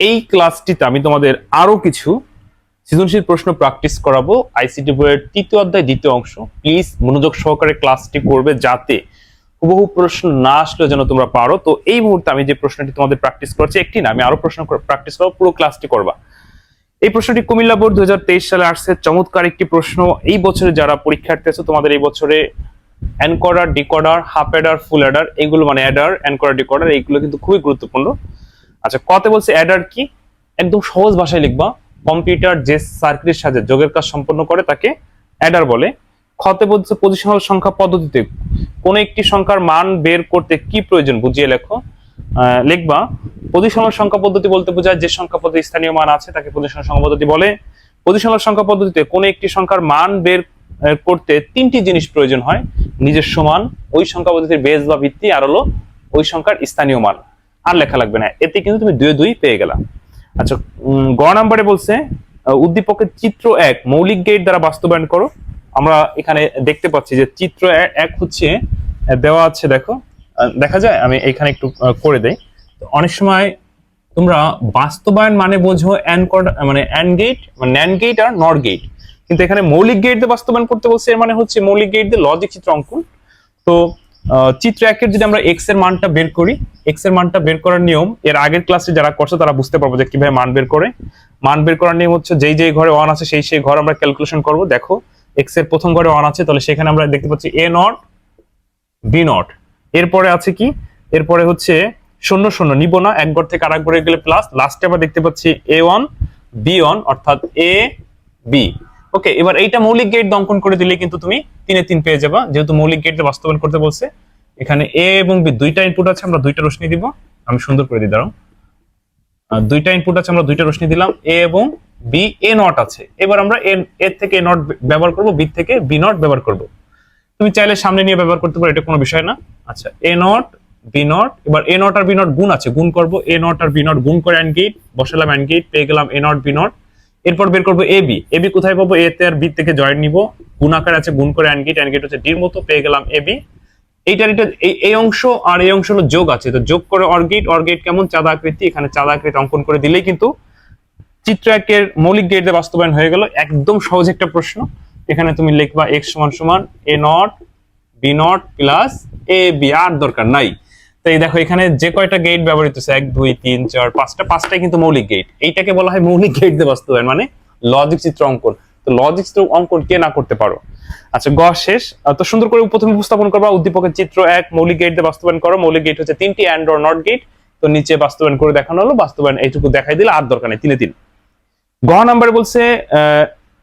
এই ক্লাসটিতে আমি তোমাদের আরও কিছু সৃজনশীল প্রশ্ন প্র্যাকটিস করাবো। আইসিটি বইয়ের তৃতীয় অধ্যায়, দ্বিতীয় অংশ। প্লিজ মনোযোগ সহকারে ক্লাসটি করবে যাতে হুবহু প্রশ্ন না আসলেও যেন তোমরা পারো। তো এই মুহূর্তে আমি যে প্রশ্নটি তোমাদের প্র্যাকটিস করছি একটি না, আমি আরও প্রশ্ন প্র্যাকটিস করব, পুরো ক্লাসটি করবা। এই প্রশ্নটি কুমিল্লা বোর্ড দুই হাজার তেইশ সালে আসছে। চমৎকার একটি প্রশ্ন। এই বছরে যারা পরীক্ষার্থী আছে, তোমাদের এই বছরে encoder decoder half adder full adder এইগুলো মানে অ্যাডার এনকোডার ডিকোডার এইগুলো কিন্তু খুবই গুরুত্বপূর্ণ। আচ্ছা কতে বলছে অ্যাডার কি? একদম সহজ ভাষায় লিখবা। কম্পিউটার যে সার্কিটের সাথে যোগের কাজ সম্পন্ন করে, তাকে অ্যাডার বলে। খতে বলছে পজিশনাল সংখ্যা পদ্ধতিতে কোন একটি সংখ্যার মান বের করতে কি প্রয়োজন বুঝিয়ে লেখো। লিখবা পজিশনাল সংখ্যা পদ্ধতি বলতে বোঝায় যে সংখ্যা পদ্ধতি স্থানীয় মান আছে, তাকে পজিশনাল সংখ্যা পদ্ধতি বলে। পজিশনাল সংখ্যা পদ্ধতিতে কোন একটি সংখ্যার মান বের করতে তিনটি জিনিস প্রয়োজন হয়। নিজস্ব মান, ওই সংখ্যা পদ্ধতির বেস বা ভিত্তি, আর হলো ওই সংখ্যার স্থানীয় মান। আর লেখা লাগবে না। এতে কিন্তু তুমি দুই দুই পেয়ে গেলা। আচ্ছা গ নাম্বারে বলছে উদ্দীপকের চিত্র এক, মৌলিক গেট দ্বারা বাস্তবায়ন করো। আমরা এখানে দেখতে পাচ্ছি যে চিত্র এক হচ্ছে দেওয়া আছে, দেখো। দেখা যায়? আমি এখানে একটু করে দেই। অনেক সময় তোমরা বাস্তবায়ন মানে বোঝো অ্যান মানে অ্যান গেট মানে ন্যান গেট আর নর গেট কিন্তু এখানে মৌলিক গেট দিয়ে বাস্তবায়ন করতে বলছে, এর মানে হচ্ছে মৌলিক গেট দিয়ে লজিক চিত্র অঙ্কন। তো চিত্র একের যদি আমরা এক্সের মানটা বের করি এক্সের মানটা বের করার নিয়ম, এর আগের ক্লাসে যারা করছে, তারা বুঝতে পারব যে কীভাবে মান বের করে। মান বের করার নিয়ম হচ্ছে যেই যেই ঘরে ওয়ান আছে, সেই সেই ঘর আমরা ক্যালকুলেশন করব। দেখো এক্সের প্রথম ঘরে ওয়ান আছে, তাহলে সেখানে আমরা দেখতে পাচ্ছি এ নট বি নট এরপরে আছে কি? এরপরে হচ্ছে শূন্য শূন্য, নিব না, এক ঘর থেকে আরেক ঘরে গেলে প্লাস লাস্টে আবার দেখতে পাচ্ছি এ ওয়ান বি ওয়ান অর্থাৎ এ বি ওকে এবার এইটা মৌলিক গেট অঙ্কন করে দিলে কিন্তু তুমি তিনে তিন পেয়ে যাবা। যেহেতু মৌলিক গেট বাস্তবায়ন করতে বলছে, এখানে এ এবং বি দুইটা ইনপুট আছে, আমরা দুইটা রশ্মি দিব। আমি সুন্দর করে দিই, দাঁড়াও। দুইটা ইনপুট আছে, আমরা দুইটা রশ্মি দিলাম। এ এবং বি এ নট আছে। এবার আমরা এ থেকে এ নট ব্যবহার করব বি থেকে বি নট ব্যবহার করব। তুমি চাইলে সামনে নিয়ে ব্যবহার করতে পারো, এটা কোনো বিষয় না। আচ্ছা এ নট বি নট এবার এ নট আর বি নট গুণ আছে, গুণ করব। এ নট আর বি নট গুণ করে অ্যান্ড গেট বসালাম অ্যান্ড গেট পেয়ে গেলাম এ নট বি নট এরপর বের করব এ বি এ বি কোথায় পাবো? এ তে আর বি থেকে জয়েন্ট নিব। গুণ আকার আছে, গুণ করে অ্যান্ড গেট অ্যান্ড গেট হচ্ছে ডির মতো, পেয়ে গেলাম এ বি এইটার এটা এই অংশ আর এই অংশ হলো যোগ আছে। তো যোগ করে অর্গেট অর্গেট কেমন? চাঁদা আকৃতি। এখানে চাঁদা আকৃতি অঙ্কন করে দিলেই কিন্তু চিত্র একের মৌলিক গেট বাস্তবায়ন হয়ে গেল। একদম সহজ একটা প্রশ্ন। এখানে তুমি লিখবা এক্স সমান সমান A not B not plus A B আর দরকার নাই। তো এই দেখো, এখানে যে কয়টা গেট ব্যবহৃত হচ্ছে এক, দুই, তিন, চার, পাঁচটা, পাঁচটাই কিন্তু মৌলিক গেট এইটাকে বলা হয় মৌলিক গেট দিয়ে বাস্তবায়ন মানে লজিক চিত্র অঙ্কন। তো লজিক চিত্র অঙ্কন কে না করতে পারো? আচ্ছা গ শেষ। তো সুন্দর করে প্রথমে উপস্থাপন করবা, উদ্দীপকের চিত্র এক, মৌলিক গেট দিয়ে বাস্তবায়ন করো। মৌলিক গেট হচ্ছে তিনটি অ্যান্ড অর নট গেট তো নিচে বাস্তবায়ন করে দেখানো হলো, বাস্তবায়ন এইটুকু দেখাই দিলে আর দরকার নেই, তিনে তিন। গ নাম্বার বলছে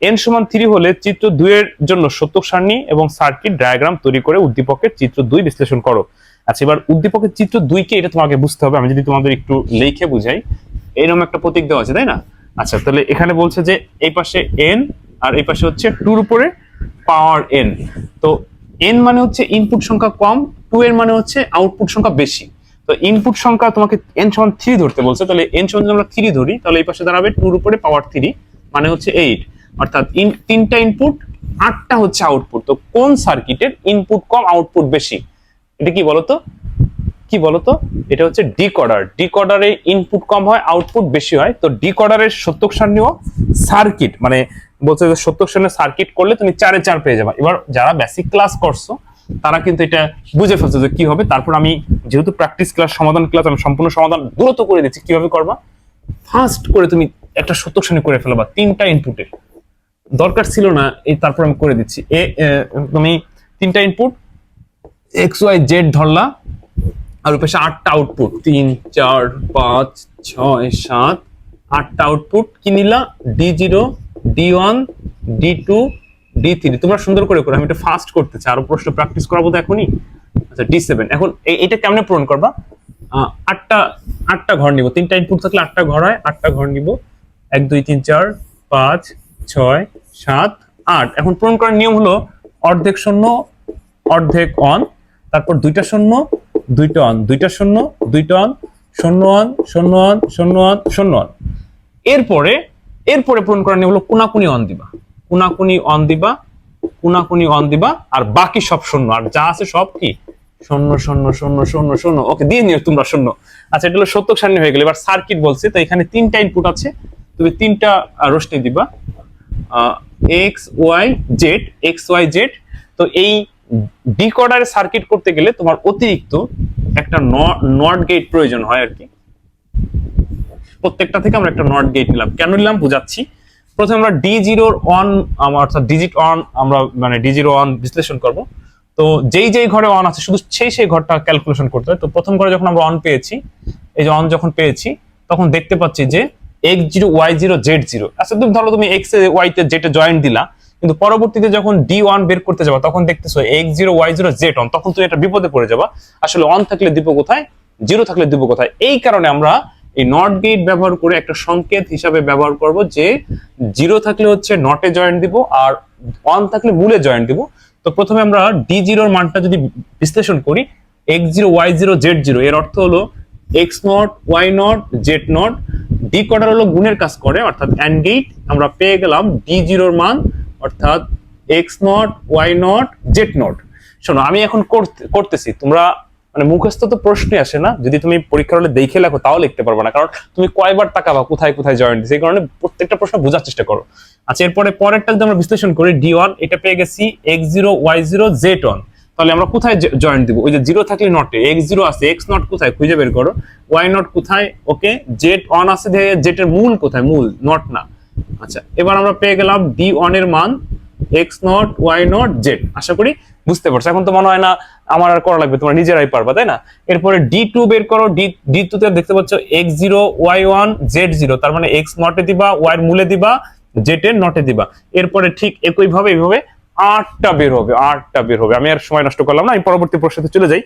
এন সমান থ্রি হলে চিত্র দুই এর জন্য সত্যক সারণী এবং সার্কিট ডায়াগ্রাম তৈরি করে উদ্দীপকের চিত্র দুই বিশ্লেষণ করো। আচ্ছা এবার উদ্দীপকের চিত্র দুইকে এটা তোমাকে বুঝতে হবে, আমি যদি তোমাদের একটু লিখে বুঝাই। এরকম একটা প্রতীক দেওয়া আছে, তাই না? আচ্ছা তাহলে এখানে বলছে যে এই পাশে এন আর এই পাশে হচ্ছে টুর উপরে পাওয়ার এন তো এন মানে হচ্ছে ইনপুট সংখ্যা কম টু এর মানে হচ্ছে আউটপুট সংখ্যা বেশি। তো ইনপুট সংখ্যা তোমাকে এন সমান থ্রি ধরতে বলছে, তাহলে এন সমান আমরা থ্রি ধরি, তাহলে এই পাশে দাঁড়াবে টুর উপরে পাওয়ার থ্রি মানে হচ্ছে এইট অর্থাৎ তিনটা ইনপুট আটটা হচ্ছে আউটপুট তো কোন সার্কিটের ইনপুট কম আউটপুট বেশি? এটা কি বলতো? কি বলতো? এটা হচ্ছে ডিকোডার ডিকোডারে ইনপুট কম হয় আউটপুট বেশি হয়। তো ডিকোডারের সত্যক সারণীয় সার্কিট মানে বলছে যে সত্যক সারণীয় সার্কিট করলে তুমি চারে চার পেয়ে যাবে। এবার যারা বেসিক ক্লাস করছ তারা কিন্তু এটা বুঝে ফেলছে যে কি হবে। তারপর আমি যেহেতু প্র্যাকটিস ক্লাস সমাধান ক্লাস আমি সম্পূর্ণ সমাধান দ্রুত করে দিচ্ছি কীভাবে করবা? ফার্স্ট করে তুমি একটা সত্যক সারণী করে ফেলবা তিনটা ইনপুটের দরকার ছিল না এই তারপর আমি করে দিচ্ছি। এ, তুমি তিনটা ইনপুট এক্স ওয়াই জেড ধরলা আর পাশে আটটা আউটপুট তিন, চার, পাঁচ, ছয়, সাত, আটটা আউটপুট কি নিলা? D zero D one D two D three তোমরা সুন্দর করে করো, আমি এটা ফাস্ট চাই। আরও প্রশ্ন প্র্যাকটিস করাবো তো এখনই? আচ্ছা ডি সেভেন এখন এটা কেমনে পূরণ করবা? আটটা আটটা ঘর নিব। তিনটা ইনপুট থাকলে আটটা ঘর হয়, আটটা ঘর নিব। এক, দুই, তিন, চার, পাঁচ, ছয়, সাত, আট। এখন পূরণ করার নিয়ম হলো অর্ধেক শূন্য, অর্ধেক অন তারপর দুইটা শূন্য, দুইটা অন দুইটা শূন্য, দুইটা অন শূন্য অন শূন্য অন শূন্য অন শূন্য অন এরপরে এরপরে পূরণ করার নিয়ম হলো কোনাকুনি অন দিবা। কোনাকুনি অন দিবা, কোনাকুনি অন দিবা, আর বাকি সব শূন্য। আর যা আছে সব কি? শূন্য শূন্য শূন্য শূন্য শূন্য। ওকে, দিয়ে নিও তোমরা শূন্য। আচ্ছা এটা হলো সত্যক সারণী হয়ে গেল। এবার সার্কিট বলছে, তো এখানে তিনটা ইনপুট আছে। তুমি তিনটা রোশনি দিবা। X Y Z X Y Z তো এই ডিকোডারে সার্কিট করতে গেলে তোমার অতিরিক্ত একটা নট গেট প্রয়োজন হয় আর কি। প্রত্যেকটা থেকে আমরা একটা নট গেট নিলাম। কেন নিলাম? বুঝাচ্ছি। প্রথমে আমরা ডি জিরোর অন অর্থাৎ ডিজিট অন আমরা মানে ডি জিরো অন বিশ্লেষণ করব। তো যেই যেই ঘরে অন আছে, শুধু সেই সেই ঘরটা ক্যালকুলেশন করতে হয়। তো প্রথম ঘরে যখন আমরা অন পেয়েছি, এই যে অন যখন পেয়েছি, তখন দেখতে পাচ্ছি যে X zero Y zero Z zero আচ্ছা তুমি ধরো তুমি এক্স এ ওয়াই তে জেটে জয়েন্ট দিলা কিন্তু পরবর্তীতে যখন ডি ওয়ান বের করতে যাবা, তখন দেখতেছো X zero Y zero Z on তখন তুমি এটা বিপদে পড়ে যাবা। আসলে অন থাকলে দিব কোথায়? জিরো থাকলে দিব কোথায়? এই কারণে আমরা এই নট গেট ব্যবহার করে একটা সংকেত হিসাবে ব্যবহার করব যে জিরো থাকলে হচ্ছে নটে জয়েন্ট দিব আর ওয়ান থাকলে মূলে জয়েন্ট দিব। তো প্রথমে আমরা ডি জিরোর মানটা যদি বিশ্লেষণ করি X zero Y zero Z zero এর অর্থ হলো X not Y not Z not D কটার হলো গুণের কাজ করে, অর্থাৎ অ্যান্ড গেট আমরা পেয়ে গেলাম ডি জিরোর মান অর্থাৎ X not Y not Z not শোনো, আমি এখন করতে- করতেছি। তোমরা মানে মুখস্থ তো প্রশ্নই আসে না। যদি তুমি পরীক্ষার হলে দেখে লেখো, তাও লিখতে পারবে না। কারণ তুমি কয়বার তাকাবা, কোথায় কোথায় জয়েন্ট দিচ্ছে এই কারণে প্রত্যেকটা প্রশ্ন বোঝার চেষ্টা করো। আচ্ছা এরপরে পরেরটা যদি আমরা বিশ্লেষণ করি ডি ওয়ান এটা পেয়ে গেছি X zero Y zero Z one তাহলে আমরা কোথায় জয়েন্ট দিব? ওই যে জিরো থাকলে নটে এক্স জিরো আছে এক্স নট কোথায়? খুঁজে বের করো। ওয়াই নট কোথায়? ওকে জেড ওয়ান আছে জেড এর মূল কোথায়? মূল নট না। আচ্ছা এবার আমরা পেয়ে গেলাম ডি ওয়ানের মান X not Y not Z আশা করি বুঝতে পারছ। এখন তো মনে হয় না আমার আর করা লাগবে, তোমরা নিজেরাই পারবা, তাই না? এরপরে ডি টু বের করো ডি ডি টু তে দেখতে পাচ্ছ X zero Y one Z zero তার মানে এক্স নটে দিবা ওয়াই মূলে দিবা জেড এর নটে দিবা। এরপরে ঠিক একই ভাবে এইভাবে আটটা বের হবে, আটটা বের হবে। আমি আর সময় নষ্ট করলাম না, আমি পরবর্তী প্রশ্নতে চলে যাই।